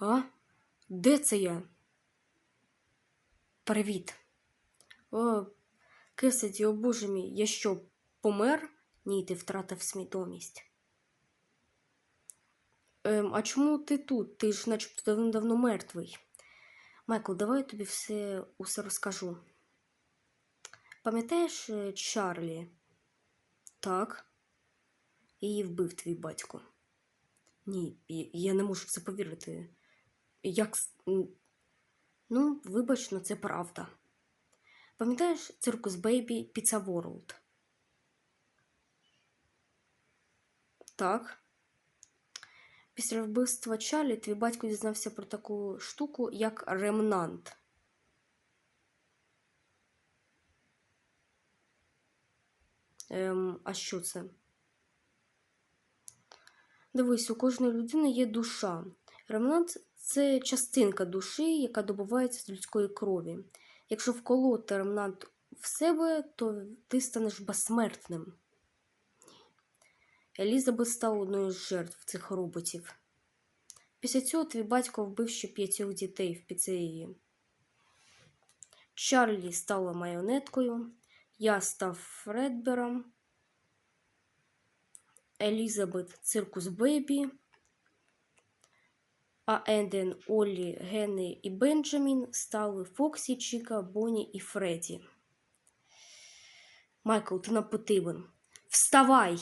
А? Де це я? Привіт. О, Кисаді, о боже мій, я що, помер? Ні, ти втратив свідомість. Ем, а чому ти тут? Ти ж начебто давно-давно мертвий. Майкл, давай я тобі все, усе розкажу. Пам'ятаєш е, Чарлі? Так. Її вбив твій батько. Ні, я не можу в це повірити. Як. Ну, вибач, но це правда. Пам'ятаєш циркус Бейбі Піца Ворлд? Так. Після вбивства Чарлі твій батько дізнався про таку штуку, як ремнант. Ем, а що це? Дивись, у кожної людини є душа. Ремнант це частинка душі, яка добувається з людської крові. Якщо вколоти ремнант в себе, то ти станеш безсмертним. Елізабет стала одною з жертв цих роботів. Після цього твій батько вбив ще п'ятьох дітей в піцерії. Чарлі стала майонеткою, я став Фредбером, Елізабет циркус Бейбі, а Енден, Оллі, Генні і Бенджамін стали Фоксі, Чіка, Бонні і Фредді. Майкл, ти нам потрібен. Вставай!